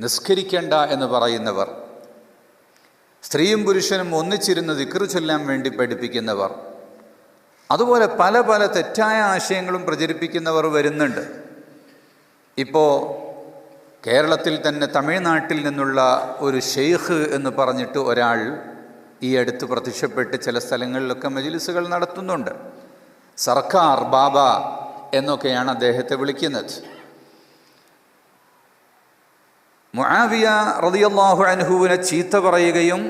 നിസ്കരിക്കേണ്ട എന്ന് പറയുന്നവർ. സ്ത്രീയും പുരുഷനും ഒന്നിച്ചിരുന്ന് ദിക്റ് ചൊല്ലാൻ വേണ്ടി പഠിപ്പിക്കുന്നവർ. അതുപോലെ പല പല തെറ്റായ ആശയങ്ങളും പ്രചരിപ്പിക്കുന്നവർ വരുന്നുണ്ട്. ഇപ്പോൾ കേരളത്തിൽ തന്നെ തമിഴ്നാട്ടിൽ നിന്നുള്ള ഒരു ഷെയ്ഖ് എന്ന് പറഞ്ഞിട്ട് ഒരാൾ ഈ അടുത്ത് പ്രത്യക്ഷപ്പെട്ട് ചില സ്ഥലങ്ങളിലൊക്കെ മജിലിസുകൾ നടത്തുന്നുണ്ട്. സർക്കാർ ബാബ എന്നൊക്കെയാണ് അദ്ദേഹത്തെ വിളിക്കുന്നത്. മുആവിയ റളിയല്ലാഹു അൻഹുവിനെ ചീത്ത പറയുകയും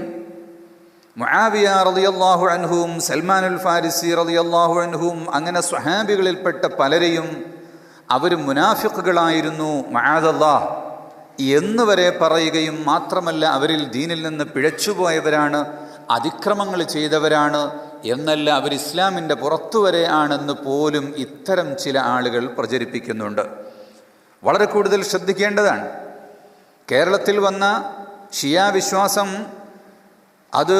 മുആവിയ റളിയല്ലാഹു അൻഹുവും സൽമാനുൽ ഫാരിസി റളിയല്ലാഹു അൻഹുവും അങ്ങനെ സ്വഹാബികളിൽപ്പെട്ട പലരെയും അവർ മുനാഫിക്കുകളായിരുന്നു മആദല്ലാ. എന്ന് വരെ പറയുകയും മാത്രമല്ല അവരിൽ ദീനിൽ നിന്ന് പിഴച്ചുപോയവരാണ് അതിക്രമങ്ങൾ ചെയ്തവരാണ് എന്നല്ല അവർ ഇസ്ലാമിന്റെ പുറത്തു വരെ ആണെന്ന് പോലും ഇത്തരം ചില ആളുകൾ പ്രചരിപ്പിക്കുന്നുണ്ട്. വളരെ കൂടുതൽ ശ്രദ്ധിക്കേണ്ടതാണ്. കേരളത്തിൽ വന്ന ഷിയാ വിശ്വാസം അത്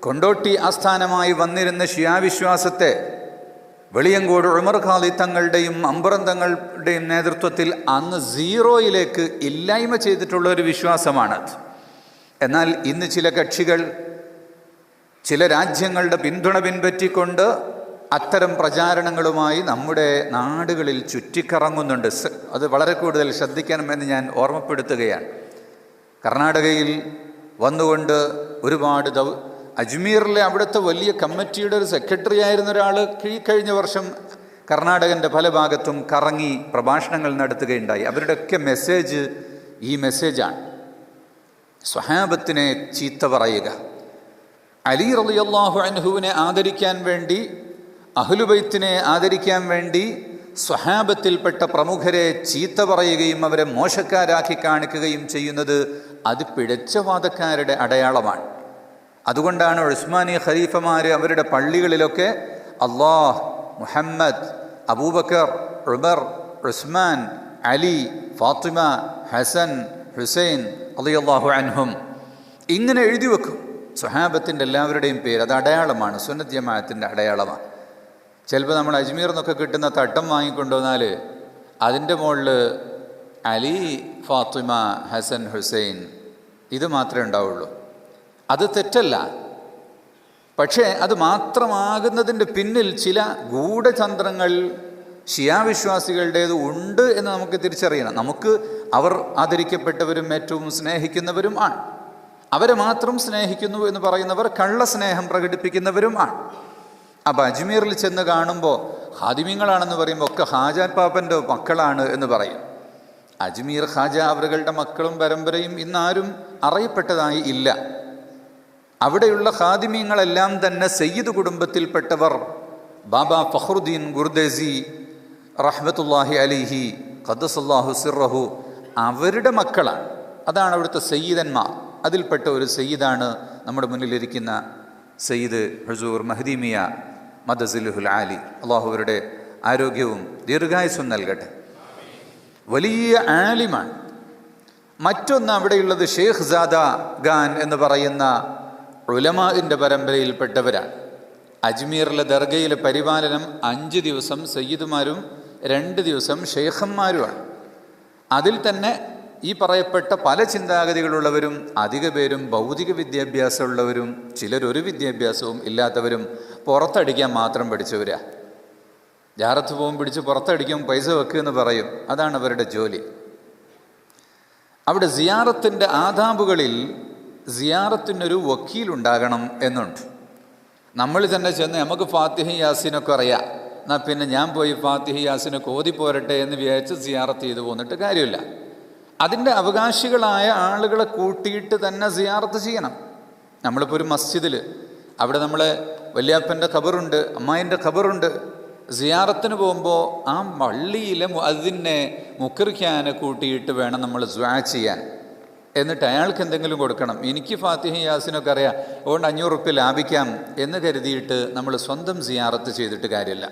കൊണ്ടോട്ടി ആസ്ഥാനമായി വന്നിരുന്ന ഷിയാ വിശ്വാസത്തെ വെളിയങ്കോട് ഉമർ ഖാലി തങ്ങളുടെയും അമ്പറം തങ്ങളുടെയും നേതൃത്വത്തിൽ അന്ന് സീറോയിലേക്ക് ഇല്ലായ്മ ചെയ്തിട്ടുള്ള ഒരു വിശ്വാസമാണത് എന്നാൽ ഇന്ന് ചില കക്ഷികൾ ചില രാജ്യങ്ങളുടെ പിന്തുണ പിൻപറ്റിക്കൊണ്ട് അത്തരം പ്രചാരണങ്ങളുമായി നമ്മുടെ നാടുകളിൽ ചുറ്റിക്കറങ്ങുന്നുണ്ട്. അത് വളരെ കൂടുതൽ ശ്രദ്ധിക്കണമെന്ന് ഞാൻ ഓർമ്മപ്പെടുത്തുകയാണ്. കർണാടകയിൽ വന്നുകൊണ്ട് ഒരുപാട് ദൗ അജ്മീറിലെ അവിടുത്തെ വലിയ കമ്മിറ്റിയുടെ ഒരു സെക്രട്ടറി ആയിരുന്ന ഒരാൾ ഈ കഴിഞ്ഞ വർഷം കർണാടകന്റെ പല ഭാഗത്തും കറങ്ങി പ്രഭാഷണങ്ങൾ നടത്തുകയുണ്ടായി. അവരുടെയൊക്കെ മെസ്സേജ് ഈ മെസ്സേജാണ്. സ്വഹാബത്തിനെ ചീത്ത പറയുക. അലി റളിയല്ലാഹു അൻഹുവിനെ ആദരിക്കാൻ വേണ്ടി അഹ്ലുബൈത്തിനെ ആദരിക്കാൻ വേണ്ടി സ്വഹാബത്തിൽപ്പെട്ട പ്രമുഖരെ ചീത്ത പറയുകയും അവരെ മോശക്കാരാക്കി കാണിക്കുകയും ചെയ്യുന്നത് അത് പിഴച്ചവാദക്കാരുടെ അടയാളമാണ്. അതുകൊണ്ടാണ് ഉസ്മാനി ഖലീഫമാർ അവരുടെ പള്ളികളിലൊക്കെ അള്ളാഹ് മുഹമ്മദ് അബൂബക്കർ ഉമർ ഉസ്മാൻ അലി ഫാത്തിമ ഹസൻ ഹുസൈൻ അലിയല്ലാഹു അൻഹും ഇങ്ങനെ എഴുതി വെക്കും. സുഹാബത്തിന്റെ എല്ലാവരുടെയും പേര് അത് അടയാളമാണ് സുന്നത്ത് ജമാഅത്തിന്റെ അടയാളമാണ്. ചിലപ്പോൾ നമ്മൾ അജ്മീർ എന്നൊക്കെ കിട്ടുന്ന തട്ടം വാങ്ങിക്കൊണ്ടുവന്നാൽ അതിന്റെ മുകളിൽ അലി ഫാത്തിമ ഹസൻ ഹുസൈൻ ഇത് മാത്രമേ ഉണ്ടാവുള്ളൂ. അത് തെറ്റല്ല. പക്ഷേ അത് മാത്രമാകുന്നതിന്റെ പിന്നിൽ ചില ഗൂഢചന്ദ്രങ്ങൾ ഷിയാവിശ്വാസികളുടേത് ഉണ്ട് എന്ന് നമുക്ക് തിരിച്ചറിയണം. നമുക്ക് അവർ ആദരിക്കപ്പെട്ടവരും ഏറ്റവും സ്നേഹിക്കുന്നവരും ആണ്. അവരെ മാത്രം സ്നേഹിക്കുന്നു എന്ന് പറയുന്നവർ കള്ളസ്നേഹം പ്രകടിപ്പിക്കുന്നവരും ആണ്. അപ്പം അജ്മീറിൽ ചെന്ന് കാണുമ്പോൾ ഹാദിമ്യങ്ങളാണെന്ന് പറയുമ്പോൾ ഒക്കെ ഹാജാൻ പാപ്പന്റെ മക്കളാണ് എന്ന് പറയും. അജ്മീർ ഹാജ അവരുടെ മക്കളും പരമ്പരയും ഇന്നാരും അറിയപ്പെട്ടതായി ഇല്ല. അവിടെയുള്ള ഹാദിമീങ്ങളെല്ലാം തന്നെ സയ്യിദ് കുടുംബത്തിൽപ്പെട്ടവർ. ബാബ ഫഹ്റുദ്ദീൻ ഗുർദേസി റഹ്മത്തുല്ലാഹി അലിഹി ഖദ്ദസല്ലാഹു സിറഹു അവരുടെ മക്കളാണ്. അതാണ് അവിടുത്തെ സയ്യിദന്മാർ. അതിൽപ്പെട്ട ഒരു സയ്യിദാണ് നമ്മുടെ മുന്നിലിരിക്കുന്ന സയ്യിദ് ഹസൂർ മഹദീമിയ. മദസിലുഹുൽ ആലി. അള്ളാഹു അവരുടെ ആരോഗ്യവും ദീർഘായുസ്സും നൽകട്ടെ. വലിയ ആലിമാണ് മറ്റൊന്ന് അവിടെയുള്ളത് ഷേഖ് സാദ ഖാൻ എന്ന് പറയുന്ന ഉലമാഇന്റെ പരമ്പരയിൽപ്പെട്ടവരാണ്. അജ്മീറിലെ ദർഗയിലെ പരിപാലനം അഞ്ച് ദിവസം സയ്യിദുമാരും രണ്ട് ദിവസം ഷെയ്ഖന്മാരുമാണ്. അതിൽ തന്നെ ഈ പറയപ്പെട്ട പല ചിന്താഗതികളുള്ളവരും അധിക പേരും ഭൗതിക വിദ്യാഭ്യാസമുള്ളവരും ചിലരൊരു വിദ്യാഭ്യാസവും ഇല്ലാത്തവരും പുറത്തടിക്കാൻ മാത്രം പഠിച്ചവരാ. ജാറത്ത് പോകും പിടിച്ച് പുറത്തടിക്കും പൈസ വെക്കുക എന്ന് പറയും. അതാണ് അവരുടെ ജോലി. അവിടെ സിയാറത്തിന്റെ ആദാബുകളിൽ സിയാറത്തിനൊരു വക്കീലുണ്ടാകണം എന്നുണ്ട്. നമ്മൾ തന്നെ ചെന്ന് നമുക്ക് ഫാത്തിഹി യാസിനൊക്കെ അറിയാം. എന്നാൽ പിന്നെ ഞാൻ പോയി ഫാത്തിഹി യാസിനൊക്കെ ഓതി പോരട്ടെ എന്ന് വിചാരിച്ച് സിയാറത്ത് ചെയ്തു പോന്നിട്ട് കാര്യമില്ല. അതിന്റെ അവകാശികളായ ആളുകളെ കൂട്ടിയിട്ട് തന്നെ സിയാർത്ത് ചെയ്യണം. നമ്മളിപ്പോൾ ഒരു മസ്ജിദിൽ അവിടെ നമ്മളെ വല്യാപ്പന്റെ ഖബറുണ്ട് അമ്മായിന്റെ ഖബറുണ്ട്. സിയാറത്തിന് പോകുമ്പോൾ ആ പള്ളിയിലെ അതിനെ മുക്കറിക്കാനെ കൂട്ടിയിട്ട് വേണം നമ്മൾ ദ്വാ ചെയ്യാൻ. എന്നിട്ട് അയാൾക്ക് എന്തെങ്കിലും കൊടുക്കണം. എനിക്ക് ഫാത്തിഹ യാസിനൊക്കെ അറിയാം. അതുകൊണ്ട് അഞ്ഞൂറ് റുപ്യ ലാഭിക്കാം എന്ന് കരുതിയിട്ട് നമ്മൾ സ്വന്തം സിയാറത്ത് ചെയ്തിട്ട് കാര്യമില്ല.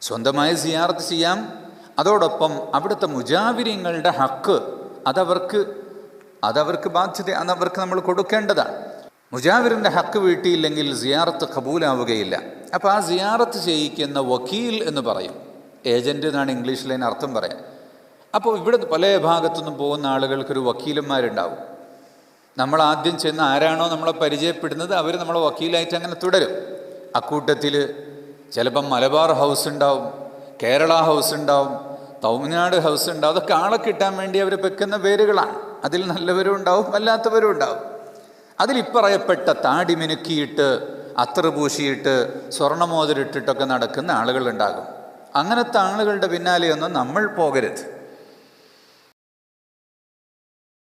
സ്വന്തമായി സിയാറത്ത് ചെയ്യാം. അതോടൊപ്പം അവിടുത്തെ മുജാവിര്യങ്ങളുടെ ഹക്ക് അതവർക്ക് അതവർക്ക് ബാധ്യത അതവർക്ക് നമ്മൾ കൊടുക്കേണ്ടതാണ്. മുജാവിറിന്റെ ഹക്ക് വീട്ടിയില്ലെങ്കിൽ സിയാറത്ത് കബൂലാവുകയില്ല. അപ്പോൾ ആ സിയാറത്ത് ചെയ്യിക്കുന്ന വക്കീൽ എന്ന് പറയും. ഏജന്റ് എന്നാണ് ഇംഗ്ലീഷിൽ അർത്ഥം പറയാൻ അപ്പോൾ ഇവിടെ പല ഭാഗത്തുനിന്നും പോകുന്ന ആളുകൾക്കൊരു വക്കീലന്മാരുണ്ടാവും. നമ്മൾ ആദ്യം ചെന്ന് ആരാണോ നമ്മളെ പരിചയപ്പെടുന്നത് അവർ നമ്മളെ വക്കീലായിട്ട് അങ്ങനെ തുടരും. അക്കൂട്ടത്തിൽ ചിലപ്പം മലബാർ ഹൗസ് ഉണ്ടാവും കേരള ഹൗസ് ഉണ്ടാവും തമിഴ്നാട് ഹൗസ് ഉണ്ടാവും അതൊക്കെ ആളെ കിട്ടാൻ വേണ്ടി അവർ വെക്കുന്ന പേരുകളാണ് അതിൽ നല്ലവരും ഉണ്ടാവും അല്ലാത്തവരും ഉണ്ടാവും. അതിലിപ്പറയപ്പെട്ട താടി മിനുക്കിയിട്ട് അത്ര പൂശിയിട്ട് സ്വർണമോതിരിട്ടിട്ടൊക്കെ നടക്കുന്ന ആളുകളുണ്ടാകും. അങ്ങനത്തെ ആളുകളുടെ പിന്നാലെയൊന്നും നമ്മൾ പോകരുത്.